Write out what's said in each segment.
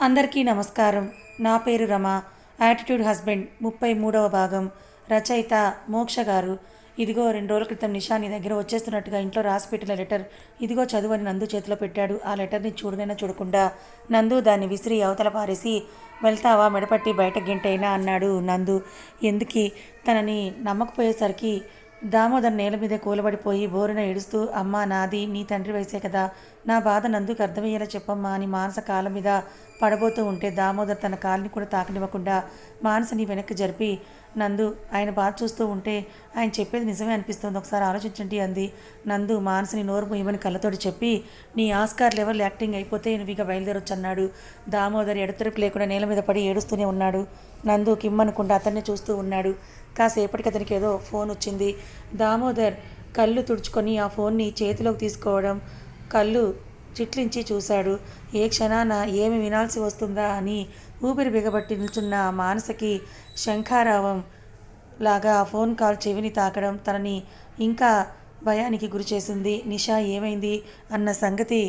అందరికీ నమస్కారం. నా పేరు రమ. యాటిట్యూడ్ హస్బెండ్ ముప్పై మూడవ భాగం. రచయిత మోక్ష గారు. ఇదిగో రెండు రోజుల క్రితం నిషా నీ దగ్గర వచ్చేస్తున్నట్టుగా ఇంట్లో రాసి పెట్టిన లెటర్. ఇదిగో చదువని నందు చేతిలో పెట్టాడు. ఆ లెటర్ని చూడనైనా చూడకుండా నందు దాన్ని విసిరి అవతల పారేసి వెళ్తావా? మెడపట్టి బయట గింటైనా? అన్నాడు నందు. ఎందుకి? తనని నమ్మకపోయేసరికి దామోదర్ నేల మీద కూలబడిపోయి బోరున ఏడుస్తూ అమ్మా నాది నీ తండ్రి వయసే కదా. నా బాధ నందుకు అర్థమయ్యేలా చెప్పమ్మా అని మానస కాళ్ళ మీద పడబోతూ ఉంటే దామోదర్ తన కాల్ని కూడా తాకనివ్వకుండా మానసని వెనక్కి జరిపి నందు ఆయన బాధ చూస్తూ ఉంటే ఆయన చెప్పేది నిజమే అనిపిస్తుంది. ఒకసారి ఆలోచించండి అంది. నందు మానసిని నోరు మూయమని కళ్ళతోటి చెప్పి నీ ఆస్కార్ లెవెల్ యాక్టింగ్ అయిపోతే నువ్వు ఇక బయలుదేరొచ్చు అన్నాడు దామోదర్ ఎడతెరుపు లేకుండా నేల మీద పడి ఏడుస్తూనే ఉన్నాడు. నందు కిమ్మనకుండా అతన్ని చూస్తూ ఉన్నాడు. కాసేపటికి అతనికి ఏదో ఫోన్ వచ్చింది. దామోదర్ కళ్ళు తుడుచుకొని ఆ ఫోన్ని చేతిలోకి తీసుకోవడం కళ్ళు చిట్లించి చూశాడు. ఏ క్షణాన ఏమి వినాల్సి వస్తుందా అని ఊపిరి బిగబట్టి నిల్చున్న మానసకి శంఖారావం లాగా ఆ ఫోన్ కాల్ చెవిని తాకడం తనని ఇంకా భయానికి గురిచేసింది నిషా ఏమైంది అన్న సంగతి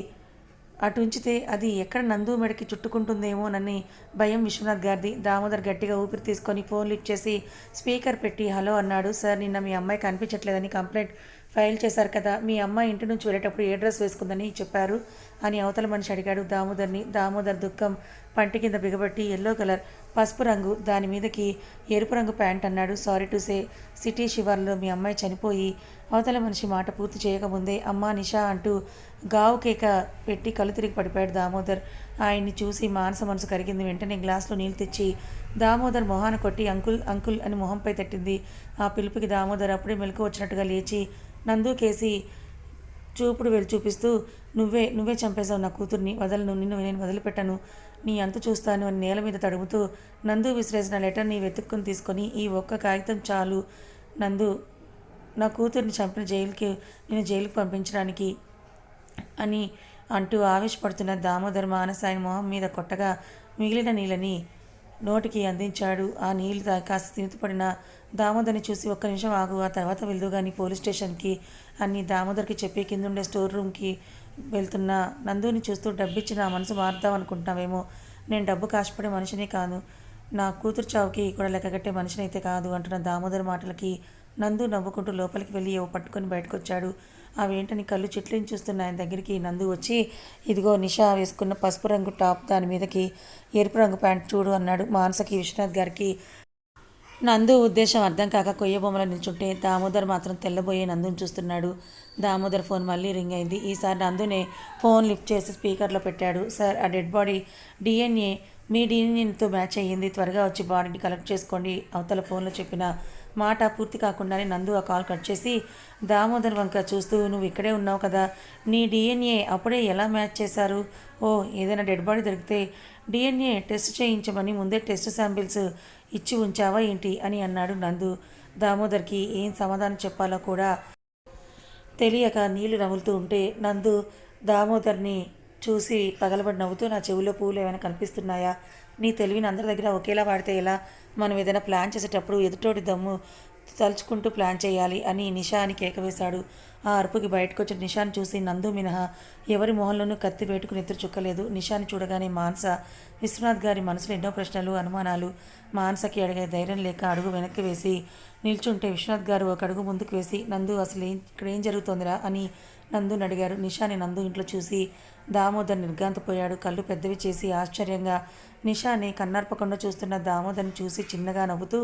అటు ఉంచితే అది ఎక్కడ నందు మెడకి చుట్టుకుంటుందేమోనని భయం విశ్వనాథ్ గారిది. దామోదర్ గట్టిగా ఊపిరి తీసుకొని ఫోన్ లిఫ్ట్ చేసి స్పీకర్ పెట్టి హలో అన్నాడు. సార్ నిన్న మీ అమ్మాయి కనిపించట్లేదని కంప్లైంట్ ఫైల్ చేశారు కదా మీ అమ్మాయి ఇంటి నుంచి వెళ్ళేటప్పుడు ఏ డ్రెస్ వేసుకుందని చెప్పారు. అని అవతల మనిషి అడిగాడు. దామోదర్ని దామోదర్ దుఃఖం పంటి కింద బిగబట్టి ఎల్లో కలర్ పసుపు రంగు దాని మీదకి ఎరుపు రంగు ప్యాంట్ అన్నాడు. సారీ టు సే సిటీ శివార్లో మీ అమ్మాయి చనిపోయి అవతల మనిషి మాట పూర్తి చేయకముందే అమ్మా నిషా అంటూ గావు కేక పెట్టి కళ్ళు తిరిగి పడిపోయాడు దామోదర్. ఆయన్ని చూసి మానస మనసు కరిగింది. వెంటనే గ్లాస్లో నీళ్ళు తెచ్చి దామోదర్ మొహాన కొట్టి అంకుల్ అంకుల్ అని మొహంపై తట్టింది. ఆ పిలుపుకి దామోదర్ అప్పుడే మెలకు వచ్చినట్టుగా లేచి నందు కేసి చూపుడు వెళ్ళి చూపిస్తూ నువ్వే నువ్వే చంపేశావు నా కూతుర్ని వదలను నిన్ను నేను వదిలిపెట్టను నీ అంత చూస్తాను అని నేల మీద తడుముతూ నందు విసిరేసిన లెటర్ని వెతుక్కుని తీసుకొని ఈ ఒక్క కాగితం చాలు. నందు నా కూతుర్ని చంపిన జైలుకి నేను జైలుకి పంపించడానికి అని అంటూ ఆవేశపడుతున్న దామోదర్ మానసాయి మొహం మీద కొట్టగా మిగిలిన నీళ్ళని నోటికి అందించాడు. ఆ నీళ్ళు కాస్త తినిపడిన దామోదర్ని చూసి ఒక్క నిమిషం ఆగు. ఆ తర్వాత వెళ్దు కానీ పోలీస్ స్టేషన్కి అని దామోదర్కి చెప్పి కిందుండే స్టోర్ రూమ్కి వెళ్తున్న నందుని చూస్తూ డబ్బిచ్చి నా మనసు మారుద్దాం అనుకుంటున్నావేమో. నేను డబ్బు కాశపడే మనిషినే కాదు నా కూతురు చావుకి కూడా లెక్కగట్టే మనిషినైతే కాదు అంటున్న దామోదర్ మాటలకి నందు నవ్వుకుంటూ లోపలికి వెళ్ళి ఏవో పట్టుకొని బయటకు వచ్చాడు అవేంటని కళ్ళు చిట్లిని చూస్తున్న ఆయన దగ్గరికి నందు వచ్చి ఇదిగో నిషా వేసుకున్న పసుపు రంగు టాప్ దాని మీదకి ఎరుపు రంగు ప్యాంట్ చూడు అన్నాడు మానసకి విశ్వనాథ్ గారికి. నందు ఉద్దేశం అర్థం కాక కొయ్య బొమ్మలో నిల్చుంటే దామోదర్ మాత్రం తెల్లబోయే నందుని చూస్తున్నాడు. దామోదర్ ఫోన్ మళ్ళీ రింగ్ అయింది. ఈసారి నందునే ఫోన్ లిఫ్ట్ చేసి స్పీకర్లో పెట్టాడు. సార్ ఆ డెడ్ బాడీ డిఎన్ఏ మీ డిఎన్ఏతో మ్యాచ్ అయ్యింది. త్వరగా వచ్చి బాడీని కలెక్ట్ చేసుకోండి. అవతల ఫోన్లో చెప్పిన మాట పూర్తి కాకుండానే నందు ఆ కాల్ కట్ చేసి దామోదర్ వంక చూస్తూ నువ్వు ఇక్కడే ఉన్నావు కదా నీ డిఎన్ఏ అప్పుడే ఎలా మ్యాచ్ చేశారు? ఓ ఏదైనా డెడ్ బాడీ దొరికితే డిఎన్ఏ టెస్ట్ చేయించమని ముందే టెస్ట్ శాంపిల్స్ ఇచ్చి ఉంచావా ఏంటి? అని అన్నాడు నందు. దామోదర్కి ఏం సమాధానం చెప్పాలో కూడా తెలియక నీళ్ళు నవ్వులుతూ ఉంటే నందు దామోదర్ని చూసి పగలబడి నవ్వుతూ నా చెవిలో పూలు ఏమైనా కనిపిస్తున్నాయా? నీ తెలివిని అందరి దగ్గర ఒకేలా వాడితే ఎలా? మనం ఏదైనా ప్లాన్ చేసేటప్పుడు ఎదుటోటి దమ్ము తలుచుకుంటూ ప్లాన్ చేయాలి అని నిషాని కేకవేశాడు ఆ అరుపుకి బయటకు వచ్చిన నిషాని చూసి నందు మినహా ఎవరి మొహంలోనూ కత్తి వేటుకుని ఎదురు చుక్కలేదు. నిషాని చూడగానే మానస విశ్వనాథ్ గారి మనసులో ఎన్నో ప్రశ్నలు అనుమానాలు మానసకి అడిగే ధైర్యం లేక అడుగు వెనక్కి వేసి నిల్చుంటే విశ్వనాథ్ గారు ఒక అడుగు ముందుకు వేసి నందు అసలు ఏం ఇక్కడ ఏం జరుగుతోందిరా అని నందుని అడిగారు. నిషాని నందు ఇంట్లో చూసి దామోదర్ నిర్గాంతపోయాడు కళ్ళు పెద్దవి చేసి ఆశ్చర్యంగా నిషాని కన్నర్పకుండా చూస్తున్న దామోదర్ని చూసి చిన్నగా నవ్వుతూ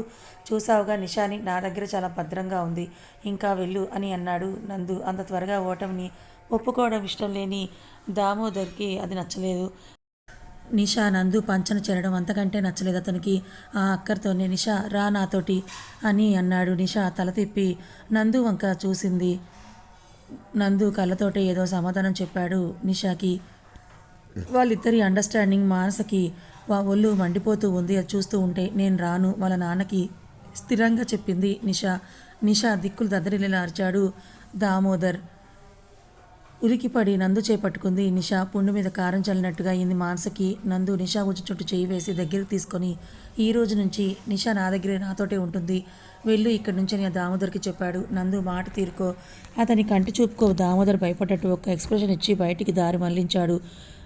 చూసావుగా నిషాని నా దగ్గర చాలా భద్రంగా ఉంది ఇంకా వెళ్ళు అని అన్నాడు నందు. అంత త్వరగా ఓటమిని ఒప్పుకోవడం ఇష్టం లేని దామోదర్కి అది నచ్చలేదు. నిషా నందు పంచన చేరడం అంతకంటే నచ్చలేదు అతనికి. ఆ అక్కరితోనే నిషా రా నాతోటి అని అన్నాడు. నిషా తల తిప్పి నందు వంక చూసింది నందు కళ్ళతోటే ఏదో సమాధానం చెప్పాడు నిషాకి. వాళ్ళిద్దరి అండర్స్టాండింగ్ మానసకి వా ఒళ్ళు మండిపోతూ ఉంది. అది చూస్తూ ఉంటే నేను రాను వాళ్ళ నాన్నకి స్థిరంగా చెప్పింది నిషా. నిషా దిక్కులు దద్దరిల్లేలా అరిచాడు దామోదర్. ఉలికిపడి నందు చేపట్టుకుంది నిషా. పుండు మీద కారం చల్లినట్టుగా అయింది మానసకి. నందు నిషా ఉజ్జు చుట్టూ చేయి వేసి దగ్గరికి తీసుకొని ఈ రోజు నుంచి నిషా నా దగ్గరే నాతోటే ఉంటుంది. వెళ్ళు ఇక్కడి నుంచి అని ఆ దామోదర్కి చెప్పాడు. నందు మాట తీరుకో. అతని కంటి చూపుకో దామోదర్ భయపడ్డట్టు ఒక ఎక్స్ప్రెషన్ ఇచ్చి బయటికి దారి మళ్ళించాడు.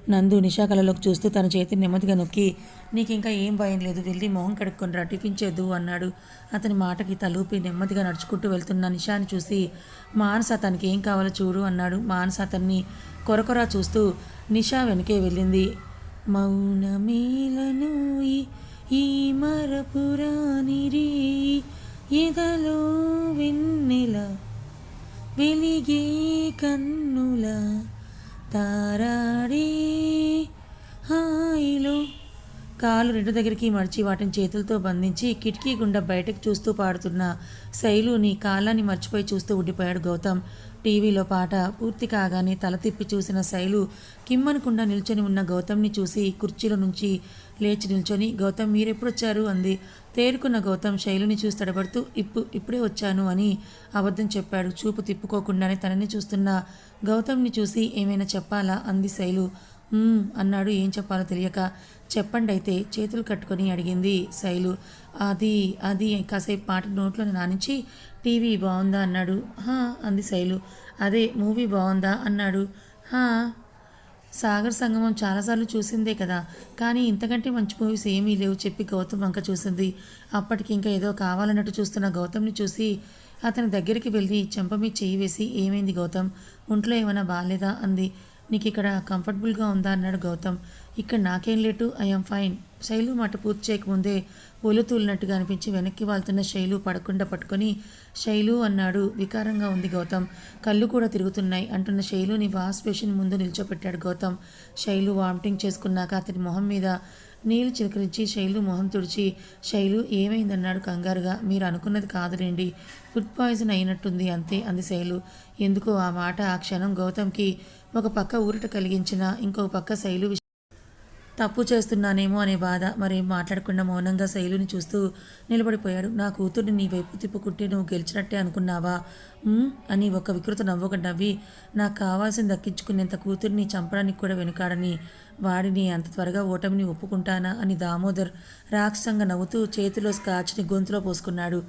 నందు నిషా కళలోకి చూస్తూ తన చేతిని నెమ్మదిగా నొక్కి నీకు ఇంకా ఏం భయం లేదు వెళ్ళి మొహం కడుక్కునిరా టిఫిన్ చేదు అన్నాడు. అతని మాటకి తలూపి నెమ్మదిగా నడుచుకుంటూ వెళ్తున్న నిషాని చూసి మానస తనకి ఏం కావాలో చూడు అన్నాడు. మానస అతన్ని కొరకొరా చూస్తూ నిషా వెనకే వెళ్ళింది. మౌనమేలను ఈ- ఈ మరపురానిరి ఎదలో వెన్నెల వెలిగే కన్నుల తారాడి. హాయిలో. కాలు రెండు దగ్గరికి మడిచి వాటిని చేతులతో బంధించి కిటికీ గుండా బయటకు చూస్తూ పాడుతున్న శైలుని కాలాన్ని మర్చిపోయి చూస్తూ ఉండిపోయాడు గౌతమ్. టీవీలో పాట పూర్తి కాగానే తల తిప్పి చూసిన శైలు కిమ్మనకుండా నిల్చొని ఉన్న గౌతమ్ని చూసి కుర్చీలో నుంచి లేచి నిల్చొని గౌతమ్ మీరెప్పుడొచ్చారు? అంది. తేరుకున్న గౌతమ్ శైలుని చూసి తడబడుతూ ఇప్పు ఇప్పుడే వచ్చాను అని అబద్ధం చెప్పాడు. చూపు తిప్పుకోకుండానే తనని చూస్తున్న గౌతమ్ని చూసి ఏమైనా చెప్పాలా? అంది శైలు. అన్నాడు. ఏం చెప్పాలో తెలియక చెప్పండి అయితే చేతులు కట్టుకొని అడిగింది శైలు. అది అది కాసేపు పాట నోట్లో నానించి టీవీ బాగుందా అన్నాడు. హా అంది శైలు. అదే మూవీ బాగుందా అన్నాడు. హా సాగర్ సంగమం చాలాసార్లు చూసిందే కదా. కానీ ఇంతకంటే మంచి మూవీస్ ఏమీ లేవు చెప్పి గౌతమ్ వంక చూసింది. అప్పటికి ఇంకా ఏదో కావాలన్నట్టు చూస్తున్న గౌతమ్ని చూసి అతని దగ్గరికి వెళ్ళి చెంప మీద చేయి వేసి ఏమైంది గౌతమ్? ఒంట్లో ఏమైనా బాగాలేదా అంది. నీకు ఇక్కడ కంఫర్టబుల్గా ఉందా? అన్నాడు గౌతమ్. ఇక్కడ నాకేం లేటు ఐఎమ్ ఫైన్. శైలు మాట పూర్తి చేయకముందే ఒలుతూలినట్టుగా అనిపించి వెనక్కి వాళ్తున్న శైలు పడకుండా పట్టుకొని శైలు అన్నాడు. వికారంగా ఉంది గౌతమ్. కళ్ళు కూడా తిరుగుతున్నాయి అంటున్న శైలుని వాష్ బేసిన్ ముందు నిల్చోపెట్టాడు గౌతమ్. శైలు వామిటింగ్ చేసుకున్నాక అతని మొహం మీద నీళ్ళు చిలకరించి శైలు మొహం తుడిచి శైలు ఏమైందన్నాడు కంగారుగా. మీరు అనుకున్నది కాదులేండి. ఫుడ్ పాయిజన్ అయినట్టుంది అంతే అంది శైలు. ఎందుకో? ఆ మాట ఆ క్షణం గౌతమ్కి ఒక పక్క ఊరట కలిగించిన ఇంకో పక్క శైలు తప్పు చేస్తున్నానేమో అనే బాధ మరేం మాట్లాడకుండా మౌనంగా శైలుని చూస్తూ నిలబడిపోయాడు. నా కూతుర్ని నీ వైపు తిప్పుకుంటే నువ్వు గెలిచినట్టే అనుకున్నావా? అని ఒక వికృత నవ్వక నవ్వి నాకు కావాల్సింది దక్కించుకునేంత కూతుర్ని చంపడానికి కూడా వెనుకాడని వాడిని అంత త్వరగా ఓటమిని ఒప్పుకుంటానా? అని దామోదర్ రాక్షసంగా నవ్వుతూ చేతిలో స్కాచ్ని గొంతులో పోసుకున్నాడు.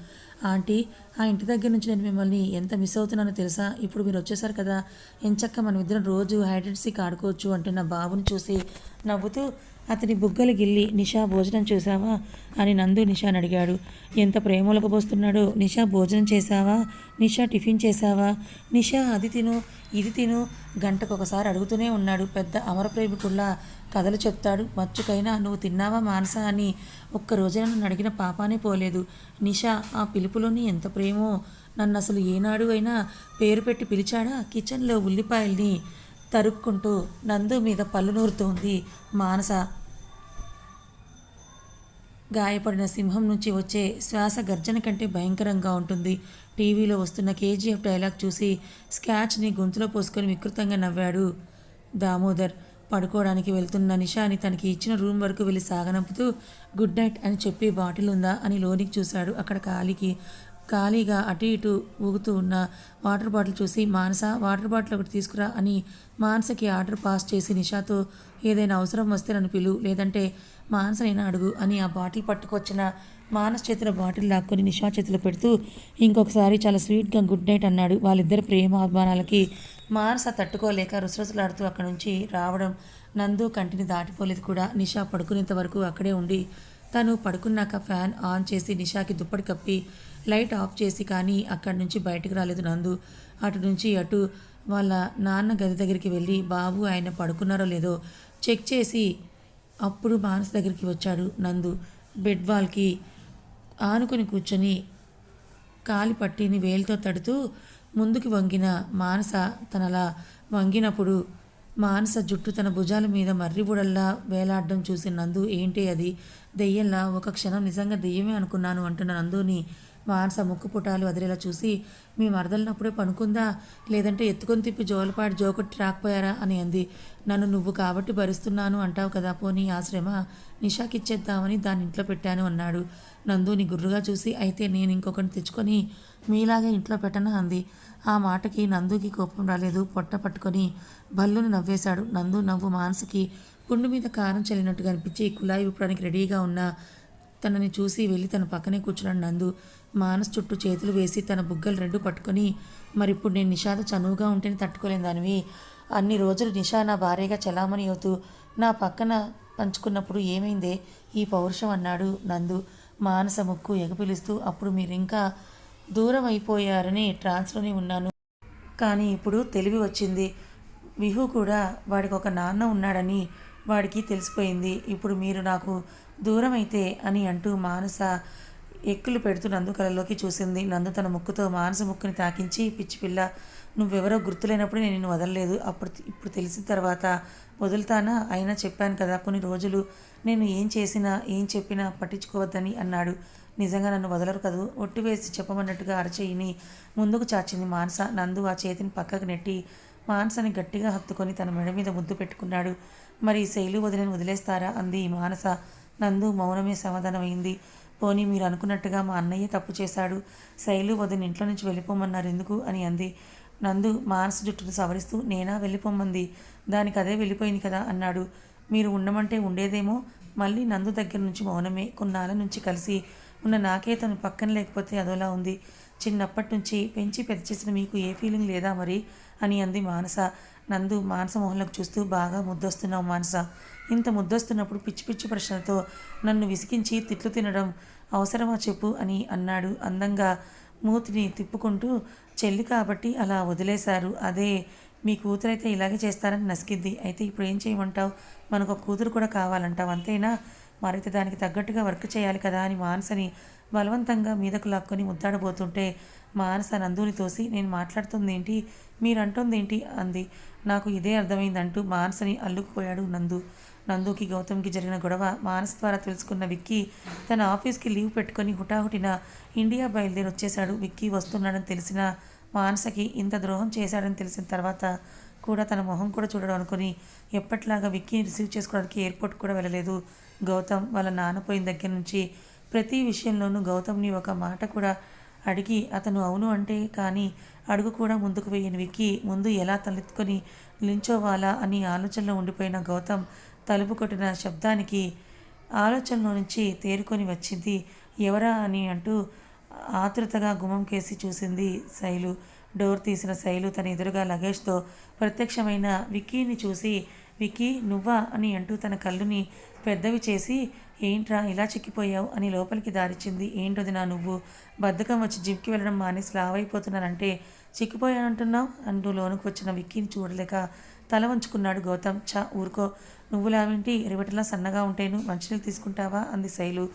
ఆంటీ ఆ ఇంటి దగ్గర నుంచి నేను మిమ్మల్ని ఎంత మిస్ అవుతున్నానో తెలుసా? ఇప్పుడు మీరు వచ్చేసారు కదా. ఎంచక్క మనం ఇద్దరం రోజు హైడ్రెట్స్కి ఆడుకోవచ్చు అంటే నా బాబుని చూసి నవ్వుతూ అతని బుగ్గలు గిల్లి నిషా భోజనం చేశావా? అని నందు నిషాని అడిగాడు. ఎంత ప్రేమలకు పోస్తున్నాడో. నిషా భోజనం చేశావా? నిషా టిఫిన్ చేశావా? నిషా అది తిను ఇది తిను గంటకు ఒకసారి అడుగుతూనే ఉన్నాడు పెద్ద అమర ప్రేమికుల్లా కథలు చెప్తాడు. మచ్చుకైనా నువ్వు తిన్నావా మానసా? అని ఒక్క రోజైనా నన్ను అడిగిన పాపానే పోలేదు. నిషా ఆ పిలుపులోని ఎంత ప్రేమో నన్ను అసలు ఏనాడు అయినా పేరు పెట్టి పిలిచాడా? కిచెన్లో ఉల్లిపాయల్ని తరుక్కుంటూ నందు మీద పళ్ళు నూరుతోంది మానస. గాయపడిన సింహం నుంచి వచ్చే శ్వాస గర్జన కంటే భయంకరంగా ఉంటుంది. టీవీలో వస్తున్న కేజీఎఫ్ డైలాగ్ చూసి స్కాచ్ని గొంతులో పోసుకొని వికృతంగా నవ్వాడు దామోదర్. పడుకోవడానికి వెళ్తున్న నిషాని తనకి ఇచ్చిన రూమ్ వరకు వెళ్ళి సాగనంపుతూ గుడ్ నైట్ అని చెప్పి బాటిల్ ఉందా అని లోనికి చూశాడు అక్కడ ఖాళీకి. ఖాళీగా అటు ఇటు ఊగుతూ ఉన్న వాటర్ బాటిల్ చూసి మానస వాటర్ బాటిల్ ఒకటి తీసుకురా అని మానసకి ఆర్డర్ పాస్ చేసి నిషాతో ఏదైనా అవసరం వస్తే నన్ను పిలు లేదంటే మానసనైనా అడుగు అని ఆ బాటిల్ పట్టుకొచ్చిన మానస్ చేతిలో బాటిల్ లాక్కొని నిషా చేతిలో పెడుతూ ఇంకొకసారి చాలా స్వీట్గా గుడ్ నైట్ అన్నాడు. వాళ్ళిద్దరి ప్రేమ అభిమానాలకి మానస తట్టుకోలేక రుసరుసలాడుతూ అక్కడి నుంచి రావడం నందు కంటిని దాటిపోలేదు కూడా. నిషా పడుకునేంత వరకు అక్కడే ఉండి తను పడుకున్నాక ఫ్యాన్ ఆన్ చేసి నిషాకి దుప్పటి కప్పి లైట్ ఆఫ్ చేసి కానీ అక్కడి నుంచి బయటకు రాలేదు నందు. అటు నుంచి అటు వాళ్ళ నాన్న గది దగ్గరికి వెళ్ళి బాబు ఆయన పడుకున్నారో లేదో చెక్ చేసి అప్పుడు మానస్ దగ్గరికి వచ్చాడు నందు. బెడ్ వాల్కి ఆనుకుని కూర్చొని కాలి పట్టిని వేలితో తడుతూ ముందుకు వంగిన మానస తనలా వంగినప్పుడు మానస జుట్టు తన భుజాల మీద మర్రిబుడల్లా వేలాడడం చూసి నందు ఏంటి అది? దెయ్యంలా? ఒక క్షణం నిజంగా దెయ్యమే అనుకున్నాను అంటున్న నందుని మానస ముక్కు పుటాలు వదిలేలా చూసి మీ మరదలినప్పుడే పనుకుందా? లేదంటే ఎత్తుకొని తిప్పి జోలపాటి జోకొట్టి రాకపోయారా? అని అంది. నన్ను నువ్వు కాబట్టి భరిస్తున్నాను అంటావు కదా పోనీ ఆశ్రమ. నిషాకిచ్చేద్దామని దాన్ని ఇంట్లో పెట్టాను అన్నాడు. నందుని గుర్రుగా చూసి అయితే నేను ఇంకొకటి తెచ్చుకొని మీలాగే ఇంట్లో పెట్టను అంది. ఆ మాటకి నందుకి కోపం రాలేదు. పొట్ట పట్టుకొని బల్లును నవ్వేశాడు. నందు నవ్వు మానసికి పుండు మీద కారం చల్లినట్టుగా అనిపించి కుళాయి విప్పడానికి రెడీగా ఉన్న. తనని చూసి వెళ్ళి తన పక్కనే కూర్చున్నాడు నందు. మానస్ చుట్టూ చేతులు వేసి తన బుగ్గలు రెండు పట్టుకొని మరిప్పుడు నేను నిషాద చనువుగా ఉంటేనే తట్టుకోలేను దానివి. అన్ని రోజులు నిషా నా భార్యగా చలామణి అవుతూ నా పక్కన పంచుకున్నప్పుడు ఏమైందే? ఈ పౌరుషం అన్నాడు నందు. మానస ముక్కు ఎగపిలుస్తూ అప్పుడు మీరు ఇంకా దూరం అయిపోయారని ట్రాన్స్లోనే ఉన్నాను. కానీ ఇప్పుడు తెలివి వచ్చింది. విహు కూడా వాడికి ఒక నాన్న ఉన్నాడని వాడికి తెలిసిపోయింది. ఇప్పుడు మీరు నాకు దూరం అయితే అని అంటూ మానస ఎక్కులు పెడుతూ నందు కలలోకి చూసింది. నందు తన ముక్కుతో మానస ముక్కుని తాకించి పిచ్చి పిల్ల నువ్వెవరో గుర్తులేనప్పుడు నేను నిన్ను వదలలేదు. అప్పుడు ఇప్పుడు తెలిసిన తర్వాత వదులుతానా? అయినా చెప్పాను కదా కొన్ని రోజులు నేను ఏం చేసినా ఏం చెప్పినా పట్టించుకోవద్దని అన్నాడు. నిజంగా నన్ను వదలరు కదూ? ఒట్టు వేసి చెప్పమన్నట్టుగా అరచేయిని ముందుకు చాచింది మానస. నందు ఆ చేతిని పక్కకు నెట్టి మానసని గట్టిగా హత్తుకొని తన మెడ మీద ముద్దు పెట్టుకున్నాడు. మరి శైలు వదిలేని వదిలేస్తారా? అంది మానస. నందు మౌనమే సమాధానమైంది. పోనీ మీరు అనుకున్నట్టుగా మా అన్నయ్య తప్పు చేశాడు. శైలు వదిన ఇంట్లో నుంచి వెళ్ళిపోమన్నారు ఎందుకు అని అంది. నందు మానస జుట్టును సవరిస్తూ నేనా వెళ్ళిపోమంది దానికి అదే వెళ్ళిపోయింది కదా అన్నాడు. మీరు ఉండమంటే ఉండేదేమో మళ్ళీ నందు దగ్గర నుంచి మౌనమే కొన్నాళ్ళ నుంచి కలిసి ఉన్న నాకే తను పక్కన లేకపోతే అదోలా ఉంది. చిన్నప్పటి నుంచి పెంచి పెద్ద చేసిన మీకు ఏ ఫీలింగ్ లేదా మరి? అని అంది మానస. నందు మానస మొహంలోకి చూస్తూ బాగా ముద్దొస్తున్నావు మానస. ఇంత ముద్దొస్తున్నప్పుడు పిచ్చి పిచ్చి ప్రశ్నలతో నన్ను విసిగించి తిట్లు తినడం అవసరమా చెప్పు అని అన్నాడు. అందంగా మూతిని తిప్పుకుంటూ చెల్లి కాబట్టి అలా వదిలేశారు. అదే మీ కూతురైతే ఇలాగే చేస్తారని నసికిద్ది అయితే ఇప్పుడు ఏం చేయమంటావు? మనకు ఒక కూతురు కూడా కావాలంటావు అంతేనా? మరైతే దానికి తగ్గట్టుగా వర్క్ చేయాలి కదా అని మానసని బలవంతంగా మీదకు లాక్కొని ముద్దాడబోతుంటే మానస నందుని తోసి నేను మాట్లాడుతుంది ఏంటి మీరంటుంది ఏంటి అంది. నాకు ఇదే అర్థమైందంటూ మానసని అల్లుకుపోయాడు నందు. నందుకి గౌతమ్కి జరిగిన గొడవ మానస్ ద్వారా తెలుసుకున్న విక్కీ తన ఆఫీస్కి లీవ్ పెట్టుకొని హుటాహుటిన ఇండియా బయలుదేరి వచ్చేశాడు విక్కీ వస్తున్నాడని తెలిసిన మానసకి ఇంత ద్రోహం చేశాడని తెలిసిన తర్వాత కూడా తన మొహం కూడా చూడడం అనుకుని ఎప్పట్లాగా విక్కీని రిసీవ్ చేసుకోవడానికి ఎయిర్పోర్ట్ కూడా వెళ్ళలేదు. గౌతమ్ వాళ్ళ నాన్న పోయిన దగ్గర నుంచి ప్రతి విషయంలోనూ గౌతమ్ని ఒక మాట కూడా అడిగి అతను అవును అంటే కానీ అడుగు కూడా ముందుకు వేయని విక్కీ ముందు ఎలా తలెత్తుకొని నిల్చోవాలా? అని ఆలోచనలో ఉండిపోయిన గౌతమ్ తలుపు కొట్టిన శబ్దానికి ఆలోచనలో నుంచి తేరుకొని వచ్చింది. ఎవరా? అని అంటూ ఆతృతగా గుమ్మం కేసి చూసింది శైలు. డోర్ తీసిన శైలు తన ఎదురుగా లగేజ్తో ప్రత్యక్షమైన విక్కీని చూసి విక్కీ నువ్వా? అని అంటూ తన కళ్ళుని పెద్దవి చేసి ఏంట్రా ఇలా చిక్కిపోయావు అని లోపలికి దారిచ్చింది. ఏంటది నా నువ్వు? బద్ధకం వచ్చి జిమ్కి వెళ్ళడం మానేసి లావైపోతున్నానంటే చిక్కిపోయానంటున్నావు అంటూ లోనుకు వచ్చిన విక్కీని చూడలేక తల వంచుకున్నాడు గౌతమ్. చా ఊరుకో. నువ్వు లావింటి రివటలా సన్నగా ఉంటేను మంచినీళ్ళు తీసుకుంటావా? అంది శైలు.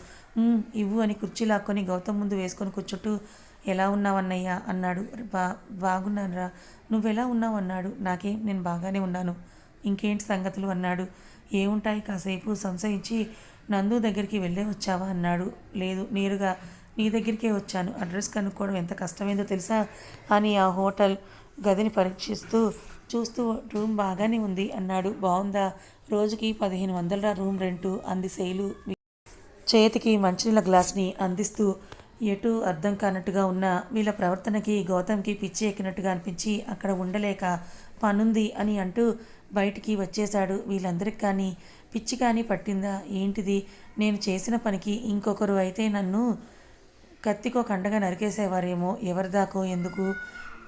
ఇవ్వు అని కుర్చీ లాక్కొని గౌతమ్ ముందు వేసుకొని కూర్చుంటూ ఎలా ఉన్నావన్నయ్యా? అన్నాడు. బా బాగున్నానురా. నువ్వెలా ఉన్నావు? అన్నాడు. నాకేం? నేను బాగానే ఉన్నాను. ఇంకేంటి సంగతులు? అన్నాడు. ఏముంటాయి? కాసేపు సంశయించి నందు దగ్గరికి వెళ్ళే వచ్చావా? అన్నాడు. లేదు నేరుగా నీ దగ్గరికే వచ్చాను. అడ్రస్ కనుక్కోవడం ఎంత కష్టమైందో తెలుసా? అని ఆ హోటల్ గదిని పరీక్షిస్తూ చూస్తూ రూమ్ బాగానే ఉంది అన్నాడు. బాగుందా? రోజుకి పదిహేను వందల రూమ్ రెంటు? అంది శైలు. చేతికి మంచినీళ్ళ గ్లాస్ని అందిస్తూ ఎటు అర్థం కానట్టుగా ఉన్న వీళ్ళ ప్రవర్తనకి గౌతమ్కి పిచ్చి ఎక్కినట్టుగా అనిపించి అక్కడ ఉండలేక పనుంది అని అంటూ బయటికి వచ్చేశాడు. వీళ్ళందరికి కానీ పిచ్చి కానీ పట్టిందా? ఏంటిది? నేను చేసిన పనికి ఇంకొకరు అయితే నన్ను కత్తికో కండగా నరికేసేవారేమో ఎవరిదాకో ఎందుకు?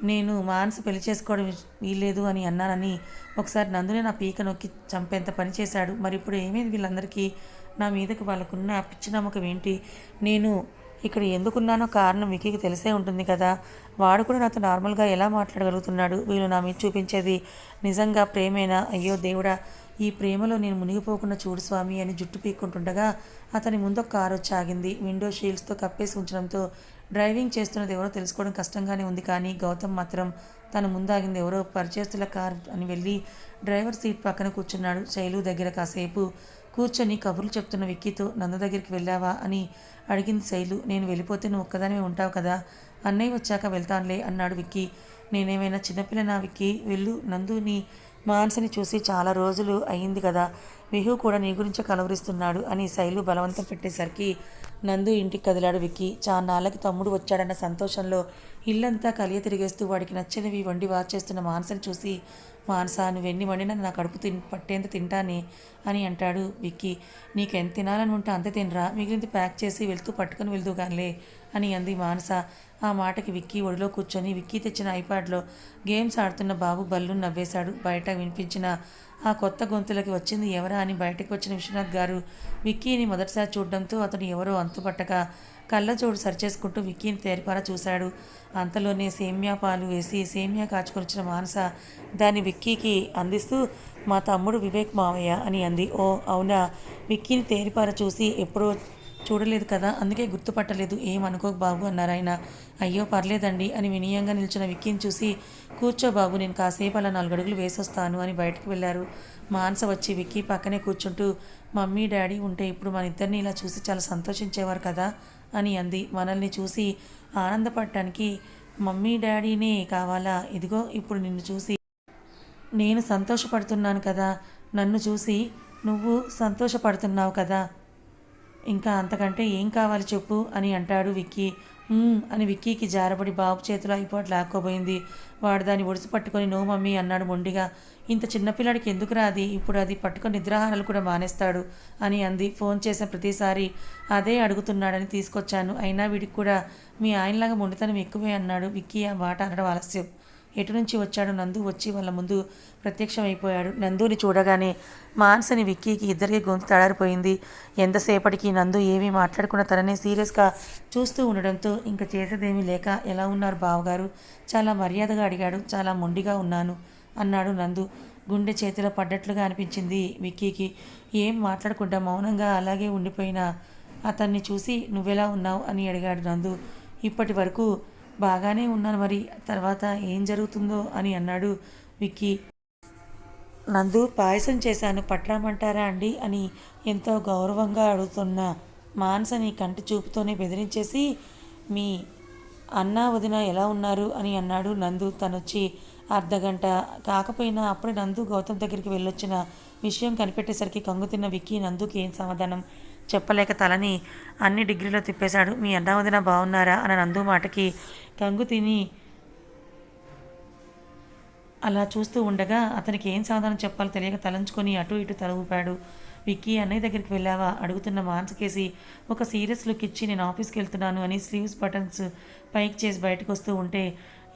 నేను మానసు పెళ్ళి చేసుకోవడం వీల్లేదు అని అన్నానని ఒకసారి నందునే నా పీక నొక్కి చంపేంత పని చేశాడు. మరి ఇప్పుడు ఏమైంది వీళ్ళందరికీ? నా మీదకి వాళ్ళకున్న పిచ్చి నమ్మకం ఏంటి? నేను ఇక్కడ ఎందుకున్నానో కారణం వికీకి తెలిసే ఉంటుంది కదా. వాడు కూడా నాతో నార్మల్గా ఎలా మాట్లాడగలుగుతున్నాడు? వీళ్ళు నా మీద చూపించేది నిజంగా ప్రేమేనా? అయ్యో దేవుడా ఈ ప్రేమలో నేను మునిగిపోకుండా చూడు స్వామి అని జుట్టు పీక్కుంటుండగా అతని ముందు ఒక కారు వచ్చి ఆగింది విండో షీల్డ్స్తో కప్పేసి ఉంచడంతో డ్రైవింగ్ చేస్తున్నది ఎవరో తెలుసుకోవడం కష్టంగానే ఉంది కానీ గౌతమ్ మాత్రం తన ముందాగింది. ఎవరో పరిచయస్తుల కార్ అని వెళ్ళి డ్రైవర్ సీట్ పక్కన కూర్చున్నాడు. శైలు దగ్గర కాసేపు కూర్చొని కబుర్లు చెప్తున్న విక్కీతో నంద దగ్గరికి వెళ్ళావా అని అడిగింది శైలు. నేను వెళ్ళిపోతే నువ్వు ఒక్కదానివే ఉంటావు కదా. అన్నయ్య వచ్చాక వెళ్తానులే అన్నాడు విక్కీ. నేనేమైనా చిన్నపిల్లనా విక్కీ? వెళ్ళు. నందుని మాన్సని చూసి చాలా రోజులు అయింది కదా విహు కూడా నీ గురించి కలవరిస్తున్నాడు అని శైలు బలవంతం పెట్టేసరికి నందు ఇంటికి కదిలాడు విక్కీ. చాన్నాళ్ళకి తమ్ముడు వచ్చాడన్న సంతోషంలో ఇల్లంతా కలియ తిరిగేస్తూ వాడికి నచ్చినవి వండి వాచేస్తున్న మానసని చూసి మానస నువ్వెన్ని వండినా నా కడుపు తిన్ పట్టేంత తింటానే అని అంటాడు విక్కీ. నీకు ఎంత తినాలని ఉంటే అంతే తినరా మిగిలింది ప్యాక్ చేసి వెళ్తూ పట్టుకొని వెళ్తూ కానిలే అని అంది మానస. ఆ మాటకి విక్కీ ఒడిలో కూర్చొని విక్కీ తెచ్చిన ఐపాడ్లో గేమ్స్ ఆడుతున్న బాబు బల్లు నవ్వేశాడు. బయట వినిపించిన ఆ కొత్త గొంతులకి వచ్చింది ఎవరా అని బయటకు వచ్చిన విశ్వనాథ్ గారు విక్కీని మొదటిసారి చూడడంతో అతను ఎవరో అంతుపట్టక కళ్ళజోడు సరిచేసుకుంటూ విక్కీని తేరిపారా చూశాడు. అంతలోనే సేమ్యా పాలు వేసి సేమ్యా కాచుకొనిచ్చిన మానస దాన్ని విక్కీకి అందిస్తూ మా తమ్ముడు వివేక్ మావయ్య అని అంది. ఓ అవునా? విక్కీని తేరిపార చూసి ఎప్పుడో చూడలేదు కదా అందుకే గుర్తుపట్టలేదు. ఏం బాబు అన్నారు ఆయన అయ్యో పర్లేదండి అని వినయంగా నిల్చున్న విక్కీని చూసి కూర్చో బాబు నేను కాసేపు అలా నాలుగడుగులు వేసొస్తాను అని బయటకు వెళ్ళారు. మానస వచ్చి విక్కీ పక్కనే కూర్చుంటూ మమ్మీ డాడీ ఉంటే ఇప్పుడు మన ఇద్దరిని ఇలా చూసి చాలా సంతోషించేవారు కదా అని అంది. మనల్ని చూసి ఆనందపడటానికి మమ్మీ డాడీనే కావాలా? ఇదిగో ఇప్పుడు నిన్ను చూసి నేను సంతోషపడుతున్నాను కదా. నన్ను చూసి నువ్వు సంతోషపడుతున్నావు కదా. ఇంకా అంతకంటే ఏం కావాలి చెప్పు అని అంటాడు విక్కీ. అని విక్కీకి జారబడి బాబు చేతిలో అయిపోటు లాక్కోబోయింది. వాడు దాన్ని ఒడిసి పట్టుకొని నో మమ్మీ అన్నాడు మొండిగా. ఇంత చిన్నపిల్లాడికి ఎందుకురా అది? ఇప్పుడు అది పట్టుకొని నిద్రాహారాలు కూడా మానేస్తాడు అని అంది. ఫోన్ చేసిన ప్రతిసారి అదే అడుగుతున్నాడని తీసుకొచ్చాను. అయినా వీడికి కూడా మీ ఆయనలాగా మొండితనం ఎక్కువే అన్నాడు విక్కీ. ఆ మాట అనడం ఆలస్యం. ఎటు నుంచి వచ్చాడు నందు వచ్చి వాళ్ళ ముందు ప్రత్యక్షమైపోయాడు. నందుని చూడగానే మానసని విక్కీకి ఇద్దరికి గొంతు తడారిపోయింది. ఎంతసేపటికి నందు ఏమీ మాట్లాడుకున్న తననే సీరియస్గా చూస్తూ ఉండడంతో ఇంకా చేసేదేమీ లేక ఎలా ఉన్నారు బావగారు? చాలా మర్యాదగా అడిగాడు. చాలా మొండిగా ఉన్నాను అన్నాడు నందు. గుండె చేతిలో పడ్డట్లుగా అనిపించింది విక్కీకి. ఏం మాట్లాడకుండా మౌనంగా అలాగే ఉండిపోయిన అతన్ని చూసి నువ్వెలా ఉన్నావు అని అడిగాడు నందు. ఇప్పటి వరకు బాగానే ఉన్నాను మరి తర్వాత ఏం జరుగుతుందో అని అన్నాడు విక్కీ. నందు పాయసం చేశాను పట్టరామంటారా అండి అని ఎంతో గౌరవంగా అడుగుతున్న మానసని కంటి చూపుతోనే బెదిరించేసి మీ అన్న వదిన ఎలా ఉన్నారు అని అన్నాడు నందు. తనొచ్చి అర్ధగంట కాకపోయినా అప్పుడే నందు గౌతమ్ దగ్గరికి వెళ్ళొచ్చిన విషయం కనిపెట్టేసరికి కంగుతిన్న విక్కీ నందుకి ఏం సమాధానం? చెప్పలేక తలని అన్ని డిగ్రీలో తిప్పేశాడు. మీ అన్న వదిన బాగున్నారా అన్న నందు మాటకి కంగు తిని అలా చూస్తూ ఉండగా అతనికి ఏం సమాధానం చెప్పాలో తెలియక తలంచుకొని అటు ఇటు తల ఊపాడు. విక్కీ అన్నయ్య దగ్గరికి వెళ్ళావా? అడుగుతున్న మాన్సకేసి ఒక సీరియస్ లుక్ ఇచ్చి నేను ఆఫీస్కి వెళ్తున్నాను అని స్లీవ్స్ బటన్స్ పైకి చేసి బయటకు వస్తూ ఉంటే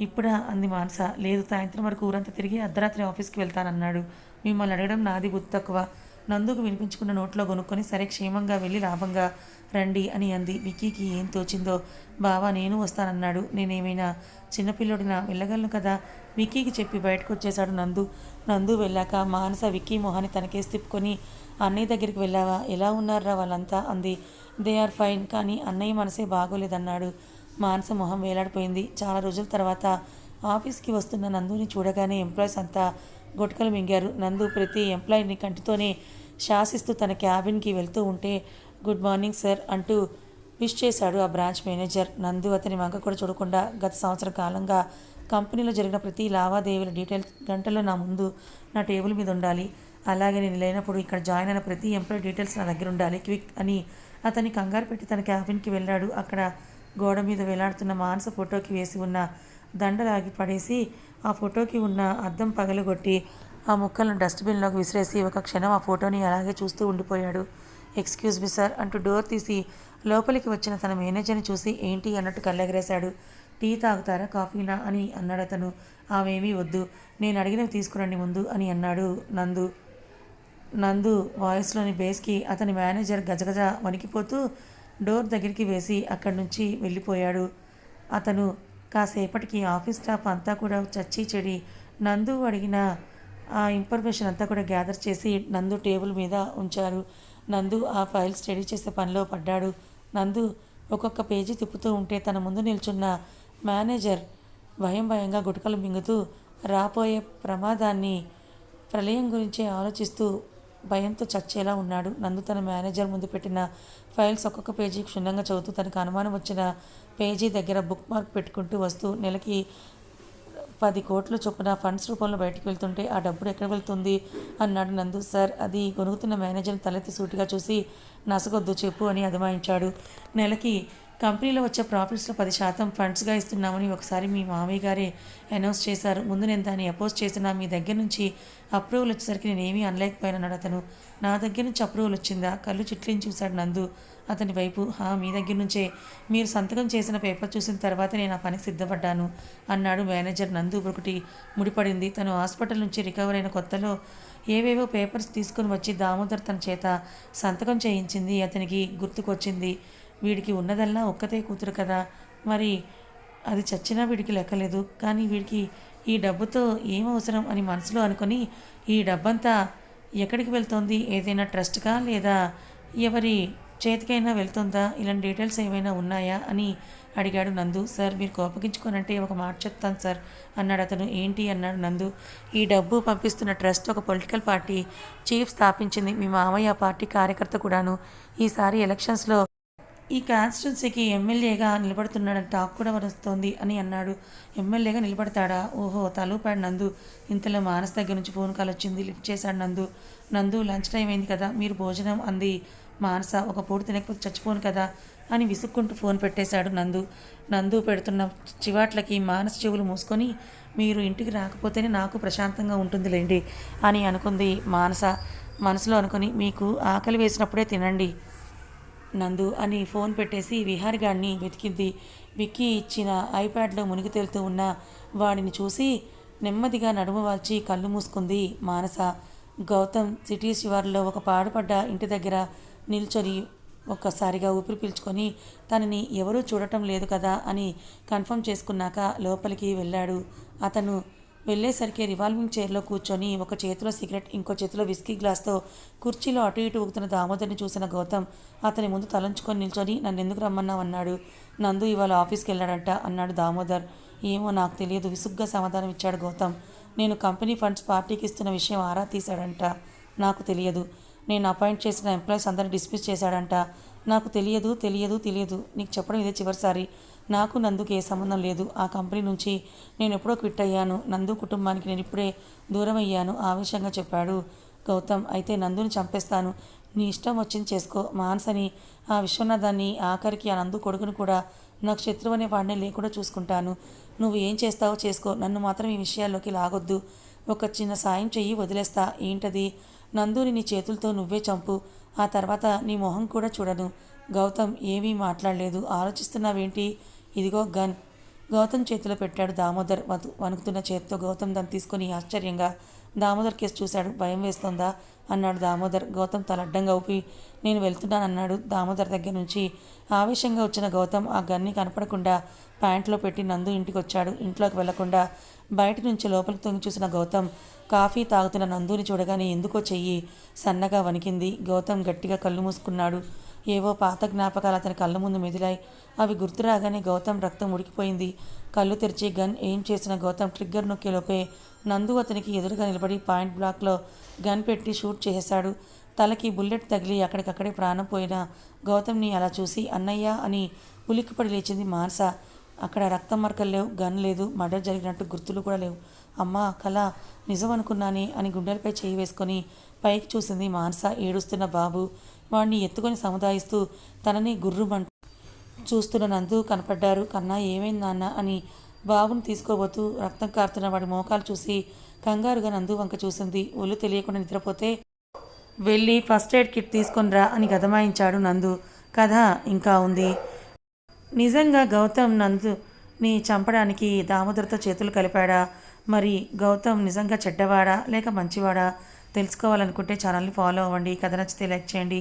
ఇప్పుడా? అంది మానస. లేదు సాయంత్రం వరకు ఊరంతా తిరిగి అర్ధరాత్రి ఆఫీస్కి వెళ్తానన్నాడు. మిమ్మల్ని అడగడం నాది బుద్ధి తక్కువ. నందుకు వినిపించుకున్న నోట్లో కొనుక్కొని సరే క్షేమంగా వెళ్ళి లాభంగా రండి అని అంది. విక్కీకి ఏం తోచిందో బావా నేను వస్తానన్నాడు. నేనేమైనా చిన్నపిల్లోడినా? వెళ్ళగలను కదా? విక్కీకి చెప్పి బయటకు వచ్చేశాడు నందు. నందు వెళ్ళాక మానస విక్కీ మొహాన్ని తనకేసి తిప్పుకొని అన్నయ్య దగ్గరికి వెళ్ళావా? ఎలా ఉన్నారా వాళ్ళంతా? అంది. దే ఆర్ ఫైన్ కానీ అన్నయ్య మనసే బాగోలేదన్నాడు. మానస మొహం వేలాడిపోయింది. చాలా రోజుల తర్వాత ఆఫీస్కి వస్తున్న నందుని చూడగానే ఎంప్లాయీస్ అంతా గుటకలు మింగారు. నందు ప్రతి ఎంప్లాయీని కంటితోనే శాసిస్తూ తన క్యాబిన్కి వెళ్తూ ఉంటే గుడ్ మార్నింగ్ సార్ అంటూ విష్ చేశాడు ఆ బ్రాంచ్ మేనేజర్. నందు అతని వంక కూడా చూడకుండా గత సంవత్సర కాలంగా కంపెనీలో జరిగిన ప్రతి లావాదేవీల డీటెయిల్స్ గంటలో నా ముందు నా టేబుల్ మీద ఉండాలి. అలాగే నేను లేనప్పుడు ఇక్కడ జాయిన్ అయిన ప్రతి ఎంప్లాయీ డీటెయిల్స్ నా దగ్గర ఉండాలి. క్విక్ అని అతన్ని కంగారు పెట్టి తన క్యాబిన్కి వెళ్ళాడు. అక్కడ గోడ మీద వేలాడుతున్న మానస ఫోటోకి వేసి ఉన్న దండలాగి పడేసి ఆ ఫోటోకి ఉన్న అద్దం పగలగొట్టి ఆ ముక్కలను డస్ట్బిన్లోకి విసిరేసి ఒక క్షణం ఆ ఫోటోని అలాగే చూస్తూ ఉండిపోయాడు. ఎక్స్క్యూజ్ మీ సార్ అంటూ డోర్ తీసి లోపలికి వచ్చిన తన మేనేజర్ని చూసి ఏంటి అన్నట్టు కళ్ళెగరేశాడు. టీ తాగుతారా కాఫీనా అని అన్నాడు అతను. ఆమెమీ వద్దు నేను అడిగినవి తీసుకురండి ముందు అని అన్నాడు నందు. నందు వాయిస్లోని బేస్కి అతని మేనేజర్ గజగజ వణికిపోతూ డోర్ దగ్గరికి వేసి అక్కడి నుంచి వెళ్ళిపోయాడు. అతను కాసేపటికి ఆఫీస్ స్టాఫ్ అంతా కూడా చచ్చి చెడి. నందు అడిగిన ఆ ఇన్ఫర్మేషన్ అంతా కూడా గ్యాదర్ చేసి నందు టేబుల్ మీద ఉంచారు. నందు ఆ ఫైల్ స్టడీ చేసే పనిలో పడ్డాడు. నందు ఒక్కొక్క పేజీ తిప్పుతూ ఉంటే తన ముందు నిల్చున్న మేనేజర్ భయం భయంగా గుటకలు మింగుతూ రాబోయే ప్రమాదాన్ని ప్రళయం గురించి ఆలోచిస్తూ భయంతో చచ్చేలా ఉన్నాడు. నందు తన మేనేజర్ ముందు పెట్టిన ఫైల్స్ ఒక్కొక్క పేజీ క్షుణ్ణంగా చదువుతూ తనకు అనుమానం వచ్చిన పేజీ దగ్గర బుక్ మార్క్ పెట్టుకుంటూ వస్తూ నెలకి పది కోట్లు చొప్పున ఫండ్స్ రూపంలో బయటకు వెళ్తుంటే ఆ డబ్బులు ఎక్కడ వెళ్తుంది? అన్నాడు నందు. సార్ అది కొనుగుతున్న మేనేజర్ తలెత్తి సూటిగా చూసి నసగొద్దు చెప్పు అని అదమాయించాడు నెలకి కంపెనీలో వచ్చే ప్రాఫిట్స్లో పది శాతం ఫండ్స్గా ఇస్తున్నామని ఒకసారి మీ మామయ్య గారే అనౌన్స్ చేశారు. ముందు నేను దాన్ని అపోజ్ చేసినా మీ దగ్గర నుంచి అప్రూవల్ వచ్చేసరికి నేనేమీ అనలేకపోయానన్నాడు అతను. నా దగ్గర నుంచి అప్రూవల్ వచ్చిందా? కళ్ళు చిట్లించి చూశాడు నందు. అతని వైపు హా మీ దగ్గర నుంచే. మీరు సంతకం చేసిన పేపర్ చూసిన తర్వాత నేను ఆ పనికి సిద్ధపడ్డాను అన్నాడు మేనేజర్ నందు ఒకటి ముడిపడింది. తను హాస్పిటల్ నుంచి రికవర్ అయిన కొత్తలో ఏవేవో పేపర్స్ తీసుకొని వచ్చి దామోదర్ తన చేత సంతకం చేయించింది. అతనికి గుర్తుకొచ్చింది. వీడికి ఉన్నదల్లా ఒక్కతే కూతురు కదా. మరి అది చచ్చినా వీడికి లెక్కలేదు. కానీ వీడికి ఈ డబ్బుతో ఏం అవసరం అని మనసులో అనుకొని ఈ డబ్బంతా ఎక్కడికి వెళ్తోంది? ఏదైనా ట్రస్ట్గా లేదా ఎవరి చేతికైనా వెళ్తుందా? ఇలాంటి డీటెయిల్స్ ఏమైనా ఉన్నాయా? అని అడిగాడు నందు. సార్ మీరు కోపగించుకోనంటే ఒక మాట చెప్తాను సార్ అన్నాడు అతను. ఏంటి? అన్నాడు నందు. ఈ డబ్బు పంపిస్తున్న ట్రస్ట్ ఒక పొలిటికల్ పార్టీ చీఫ్ స్థాపించింది మీ మామయ్య పార్టీ కార్యకర్త కూడాను. ఈసారి ఎలక్షన్స్లో ఈ కాన్స్టిట్యున్సీకి ఎమ్మెల్యేగా నిలబడుతున్నాడని టాక్ కూడా వస్తోంది అని అన్నాడు. ఎమ్మెల్యేగా నిలబడతాడా? ఓహో తలూపాడు నందు. ఇంతలో మానస్ దగ్గర నుంచి ఫోన్ కాల్ వచ్చింది. లిఫ్ట్ చేశాడు నందు. నందు లంచ్ టైం అయింది కదా మీరు భోజనం అంది. మానస ఒక పూట తినకపోతే చచ్చిపోను కదా అని విసుక్కుంటూ ఫోన్ పెట్టేశాడు నందు. నందు పెడుతున్న చివాట్లకి మానస చెవులు మూసుకొని మీరు ఇంటికి రాకపోతేనే నాకు ప్రశాంతంగా ఉంటుందిలేండి అని అనుకుంది మానస. మనసులో అనుకుని మీకు ఆకలి వేసినప్పుడే తినండి. నందు అని ఫోన్ పెట్టేసి విహారిగాడిని వెతికింది. విక్కీ ఇచ్చిన ఐప్యాడ్లో మునిగి తేలుతూ ఉన్న వాడిని చూసి నెమ్మదిగా నడుము వాల్చి కళ్ళు మూసుకుంది మానస. గౌతమ్ సిటీ శివార్లో ఒక పాడుపడ్డ ఇంటి దగ్గర నిల్చొని ఒక్కసారిగా ఊపిరి పీల్చుకొని తనని ఎవరూ చూడటం లేదు కదా అని కన్ఫర్మ్ చేసుకున్నాక లోపలికి వెళ్ళాడు. అతను వెళ్ళేసరికి రివాల్వింగ్ చైర్లో కూర్చొని ఒక చేతిలో సిగరెట్ ఇంకో చేతిలో విస్కీ గ్లాస్తో కుర్చీలో అటు ఇటు ఊగుతున్న దామోదర్ని చూసిన గౌతమ్ అతని ముందు తలంచుకొని నిల్చొని నన్ను ఎందుకు రమ్మన్నావు? అన్నాడు. నందు ఇవాళ ఆఫీస్కి వెళ్ళాడంట అన్నాడు దామోదర్. ఏమో నాకు తెలియదు విసుగ్గా సమాధానం ఇచ్చాడు గౌతమ్. నేను కంపెనీ ఫండ్స్ పార్టీకి ఇస్తున్న విషయం ఆరా తీశాడంట నాకు తెలియదు. నేను అపాయింట్ చేసిన ఎంప్లాయీస్ అందరిని డిస్మిస్ చేశాడంట నాకు తెలియదు తెలియదు తెలియదు. నీకు చెప్పడం ఇదే చివరిసారి. నాకు నందుకు ఏ సంబంధం లేదు. ఆ కంపెనీ నుంచి నేను ఎప్పుడో క్విట్ అయ్యాను. నందు కుటుంబానికి నేను ఇప్పుడే దూరం అయ్యాను ఆవేశంగా చెప్పాడు. గౌతమ్ అయితే నందుని చంపేస్తాను. నీ ఇష్టం వచ్చింది చేసుకో. మానసని ఆ విశ్వనాథాన్ని ఆఖరికి ఆ నందు కొడుకును కూడా నాకు శత్రువు అనే వాడిని లేకుండా చూసుకుంటాను. నువ్వు ఏం చేస్తావో చేసుకో. నన్ను మాత్రం ఈ విషయాల్లోకి లాగొద్దు. ఒక చిన్న సాయం చెయ్యి వదిలేస్తా. ఏంటది? నందుని నీ చేతులతో నువ్వే చంపు. ఆ తర్వాత నీ మొహం కూడా చూడను. గౌతమ్ ఏమీ మాట్లాడలేదు. ఆలోచిస్తున్నావేంటి? ఇదిగో గన్. గౌతమ్ చేతిలో పెట్టాడు దామోదర్ వతు వణుకుతున్న చేతితో గౌతమ్ దాన్ని తీసుకొని ఆశ్చర్యంగా దామోదర్ కేసు చూశాడు. భయం వేస్తోందా? అన్నాడు దామోదర్. గౌతమ్ తల అడ్డంగా ఊపి నేను వెళ్తున్నానన్నాడు దామోదర్ దగ్గర నుంచి. ఆవేశంగా వచ్చిన గౌతమ్ ఆ గన్ని కనపడకుండా ప్యాంట్లో పెట్టి నందు ఇంటికి వచ్చాడు ఇంట్లోకి వెళ్ళకుండా బయట నుంచి లోపలికి తొంగి చూసిన గౌతమ్ కాఫీ తాగుతున్న నందుని చూడగానే ఎందుకో చెయ్యి సన్నగా వణికింది. గౌతమ్ గట్టిగా కళ్ళు మూసుకున్నాడు. ఏవో పాత జ్ఞాపకాలు అతని కళ్ళ ముందు మెదిలాయి. అవి గుర్తు రాగానే గౌతమ్ రక్తం ఉడికిపోయింది. కళ్ళు తెరిచి గన్ ఏం చేసిన గౌతమ్ ట్రిగ్గర్ నొక్కేలోపే నందు అతనికి ఎదురుగా నిలబడి పాయింట్ బ్లాక్లో గన్ పెట్టి షూట్ చేసేశాడు. తలకి బుల్లెట్ తగిలి అక్కడికక్కడే ప్రాణం పోయిన గౌతమ్ని అలా చూసి అన్నయ్య అని ఉలిక్కిపడి లేచింది మానస. అక్కడ రక్తం మరకలు లేవు గన్ లేదు మర్డర్ జరిగినట్టు గుర్తులు కూడా లేవు. అమ్మా కళ నిజం అనుకున్నానే అని గుండెలపై చేయి వేసుకొని పైకి చూసింది మానస. ఏడుస్తున్న బాబు వాడిని ఎత్తుకొని సముదాయిస్తూ తనని గుర్రుమంటూ చూస్తున్న నందు కనపడ్డారు. కన్నా ఏమైంది నాన్న అని బాబుని తీసుకోబోతూ రక్తం కారుతున్న వాడి మోకాలు చూసి కంగారుగా నందు వంక చూసింది. ఒళ్ళు తెలియకుండా నిద్రపోతే వెళ్ళి ఫస్ట్ ఎయిడ్ కిట్ తీసుకొనిరా అని గదమాయించాడు నందు. కథ ఇంకా ఉంది. నిజంగా గౌతమ్ నందుని చంపడానికి దామోదర్తో చేతులు కలిపాడా? మరి గౌతమ్ నిజంగా చెడ్డవాడా లేక మంచివాడా? తెలుసుకోవాలనుకుంటే ఛానల్ని ఫాలో అవ్వండి. కథ నచ్చితే లైక్ చేయండి.